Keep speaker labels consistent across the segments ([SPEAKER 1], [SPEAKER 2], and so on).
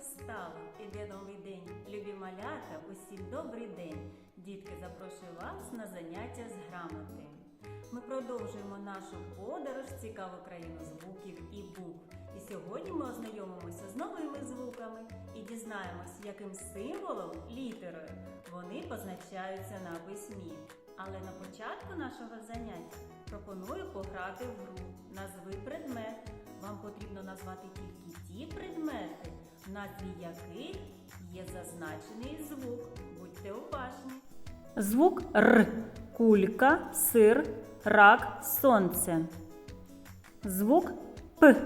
[SPEAKER 1] настало, іде новий день. Любі малята, усім добрий день. Дітки, запрошую вас на заняття з грамоти. Ми продовжуємо нашу подорож цікаву країну звуків і букв. І сьогодні ми ознайомимося з новими звуками і дізнаємось, яким символом, літерою вони позначаються на письмі. Але на початку нашого заняття пропоную пограти в гру. Назви предмет. Вам потрібно назвати тільки ті предмети, назві яких є зазначений звук. Будьте уважні. Звук Р. Кулька, сир, рак, сонце. Звук П.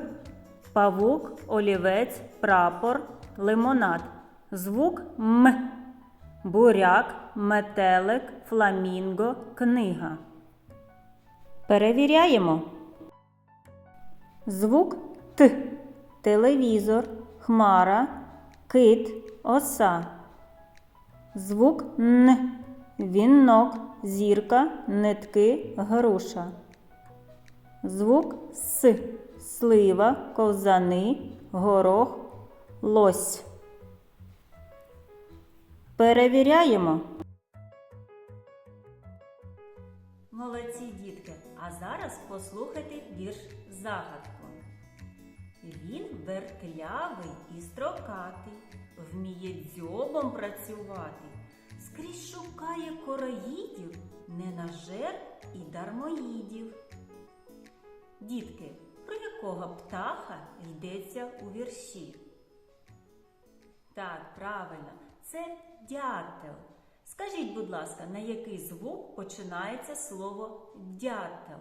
[SPEAKER 1] Павук, олівець, прапор, лимонад. Звук М. Буряк, метелик, фламінго, книга. Перевіряємо. Звук Т. Телевізор, хмара, кит, оса. Звук Н. Вінок, зірка, нитки, груша. Звук С. Слива, ковзани, горох, лось. Перевіряємо. Молодці дітки. А зараз послухайте вірш загадку. Він вертлявий і строкатий, вміє дзьобом працювати, скрізь шукає короїдів, ненажер і дармоїдів. Дітки, про якого птаха йдеться у вірші? Так, правильно, це дятел. Скажіть, будь ласка, на який звук починається слово дятел?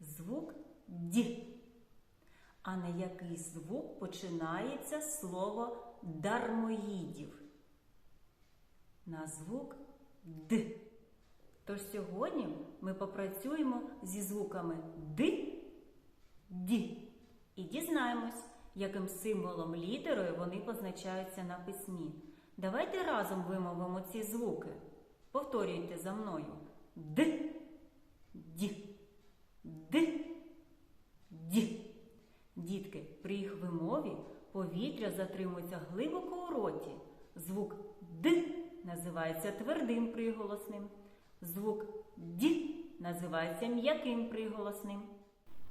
[SPEAKER 1] Звук Д. А на який звук починається слово дармоїдів? На звук Д. Тож сьогодні ми попрацюємо зі звуками Д, Д і дізнаємось, яким символом літерою вони позначаються на письмі. Давайте разом вимовимо ці звуки. Повторюйте за мною. Д, Д, Д, Д. Дітки, при їх вимові повітря затримується глибоко у роті. Звук Д називається твердим приголосним. Звук Д називається м'яким приголосним.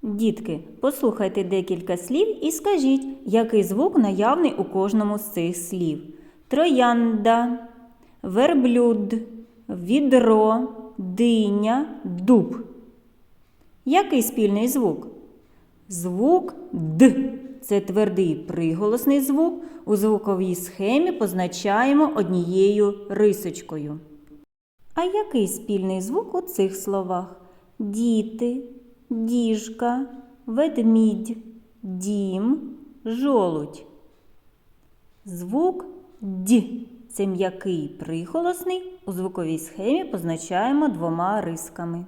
[SPEAKER 1] Дітки, послухайте декілька слів і скажіть, який звук наявний у кожному з цих слів. Троянда, верблюд, відро, диня, дуб. Який спільний звук? Звук Д. Це твердий приголосний звук. У звуковій схемі позначаємо однією рисочкою. А який спільний звук у цих словах? Діти, діжка, ведмідь, дім, жолудь. Звук Д. Це м'який приголосний. У звуковій схемі позначаємо двома рисками.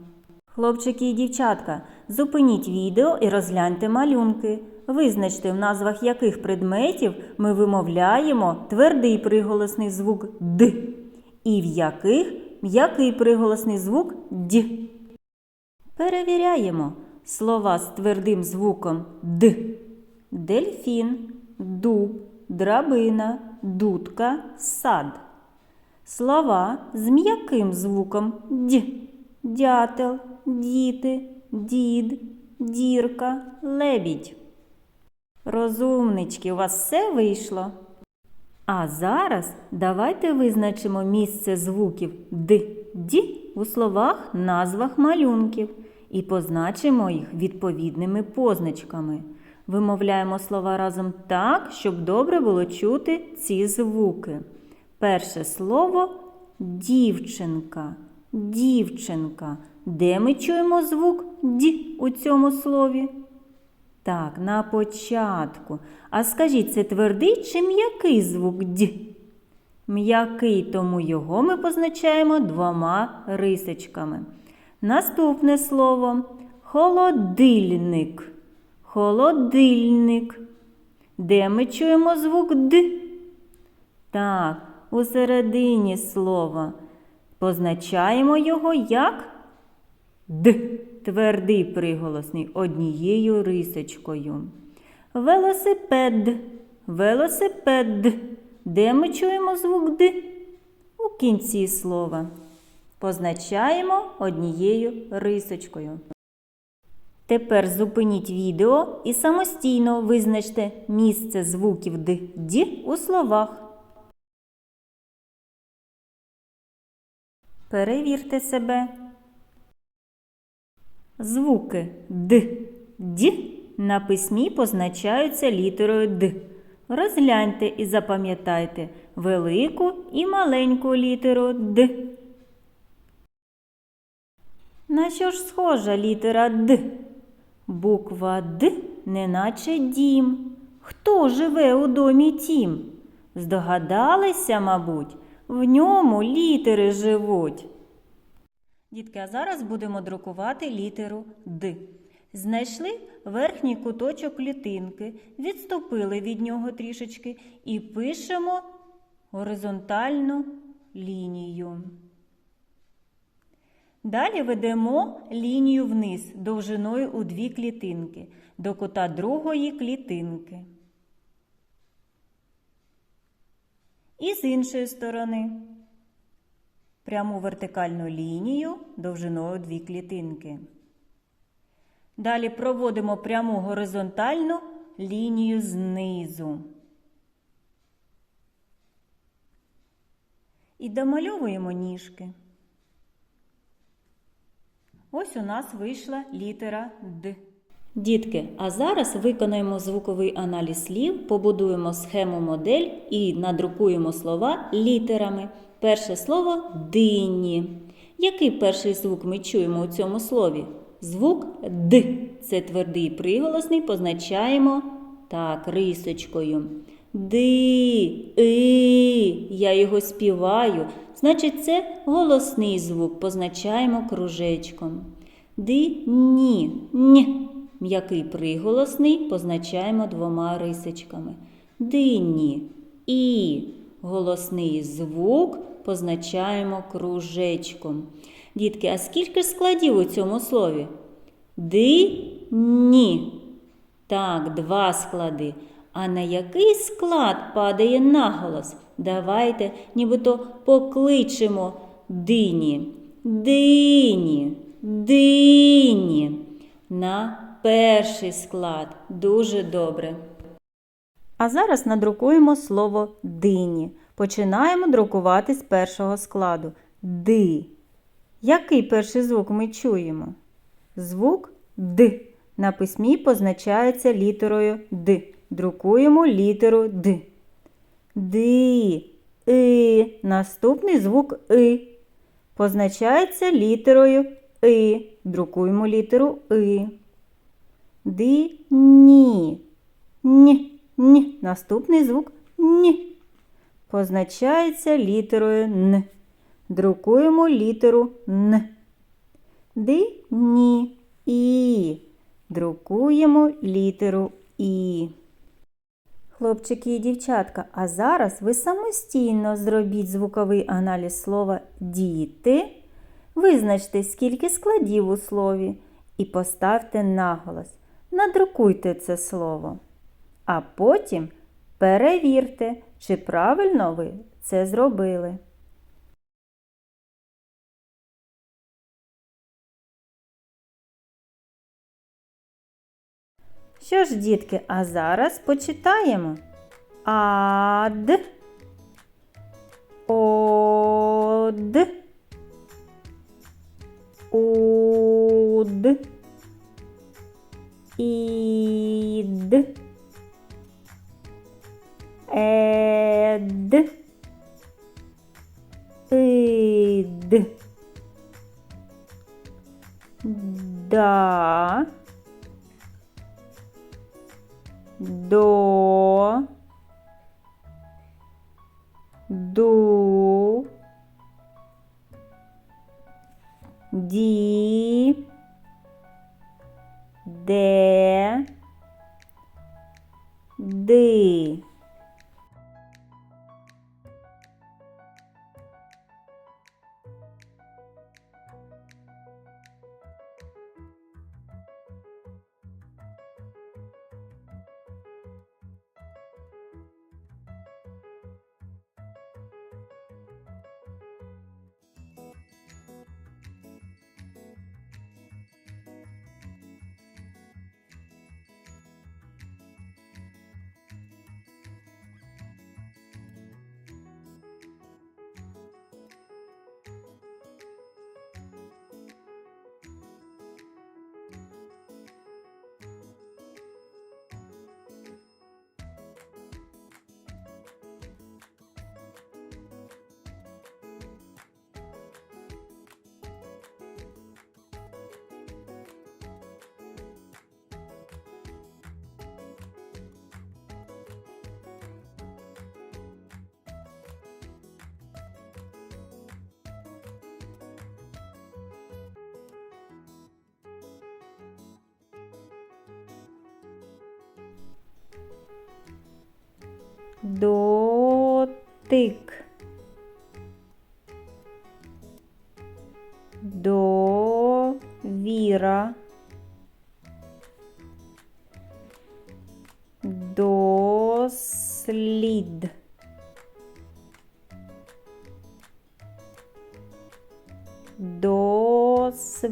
[SPEAKER 1] Хлопчики і дівчатка, зупиніть відео і розгляньте малюнки. Визначте, в назвах яких предметів ми вимовляємо твердий приголосний звук Д і в яких м'який приголосний звук Д. Перевіряємо слова з твердим звуком Д. Дельфін, дуб, драбина, дудка, сад. Слова з м'яким звуком Д. Дятел, діти, дід, дірка, лебідь. Розумнички, у вас все вийшло? А зараз давайте визначимо місце звуків Д, Д у словах, назвах малюнків і позначимо їх відповідними позначками. Вимовляємо слова разом так, щоб добре було чути ці звуки. Перше слово дівчинка. Дівчинка. Де ми чуємо звук Д у цьому слові? Так, на початку. А скажіть, це твердий чи м'який звук Д? М'який, тому його ми позначаємо двома рисочками. Наступне слово холодильник. Холодильник. Де ми чуємо звук Д? Так, у середині слова. Позначаємо його як Д. Твердий приголосний однією рисочкою. Велосипед. Велосипед. Де ми чуємо звук Д? У кінці слова. Позначаємо однією рисочкою. Тепер зупиніть відео і самостійно визначте місце звуків Д, Д у словах. Перевірте себе. Звуки Д, Д на письмі позначаються літерою Д. Розгляньте і запам'ятайте велику і маленьку літеру Д. На що ж схожа літера Д? Буква Д неначе дім. Хто живе у домі тім? Здогадалися, мабуть, в ньому літери живуть. Дітки, а зараз будемо друкувати літеру Д. Знайшли верхній куточок клітинки, відступили від нього трішечки і пишемо горизонтальну лінію. Далі ведемо лінію вниз довжиною у дві клітинки до кута другої клітинки. І з іншої сторони пряму вертикальну лінію довжиною дві клітинки. Далі проводимо пряму горизонтальну лінію знизу. І домальовуємо ніжки. Ось у нас вийшла літера Д. Дітки, а зараз виконаємо звуковий аналіз слів, побудуємо схему модель і надрукуємо слова літерами. Перше слово дині. Який перший звук ми чуємо у цьому слові? Звук Д. Це твердий приголосний, позначаємо так, рисочкою. Ди, и, я його співаю. Значить, це голосний звук, позначаємо кружечком. Ди, ні, ні. М'який приголосний позначаємо двома рисочками. Дині. І голосний звук позначаємо кружечком. Дітки, а скільки складів у цьому слові? Ди-ні. Так, два склади. А на який склад падає наголос? Давайте нібито покличемо дині. Дині, дині. На перший склад. Дуже добре. А зараз надрукуємо слово дині. Починаємо друкувати з першого складу. Ди. Який перший звук ми чуємо? Звук Д. На письмі позначається літерою Д. Друкуємо літеру Д. Ди. И. Наступний звук И. Позначається літерою И. Друкуємо літеру И. Ди. Ні. Ні. Ні. Наступний звук Ні. Позначається літерою Н. Друкуємо літеру Н. Ди. Ні. І. Друкуємо літеру І. Хлопчики і дівчатка, а зараз ви самостійно зробіть звуковий аналіз слова діти. Визначте, скільки складів у слові, і поставте наголос. Надрукуйте це слово. А потім перевірте, чи правильно ви це зробили. Що ж, дітки, а зараз почитаємо. Ад. Од. Уд. Ід. Ед. Ид. Да. до, ду, дотик. Довіра. Дослід. Досвід.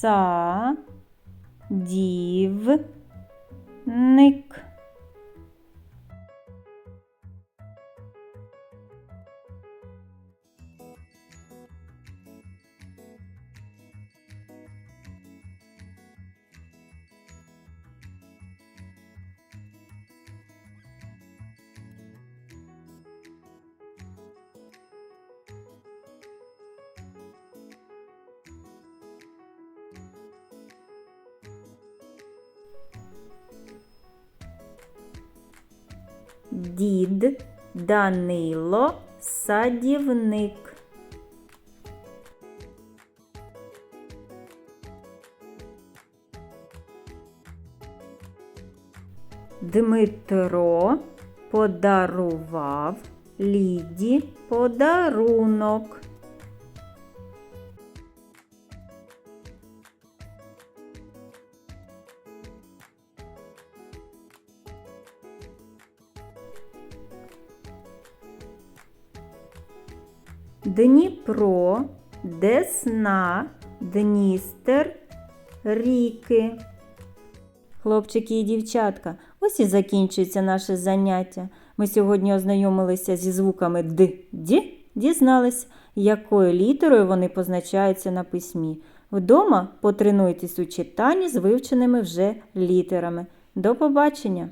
[SPEAKER 1] Са. Дід Данило садівник. Дмитро подарував Ліді подарунок. Дніпро, Десна, Дністер, ріки. Хлопчики і дівчатка, ось і закінчується наше заняття. Ми сьогодні ознайомилися зі звуками Д, Д, дізнались, якою літерою вони позначаються на письмі. Вдома потренуйтесь у читанні з вивченими вже літерами. До побачення!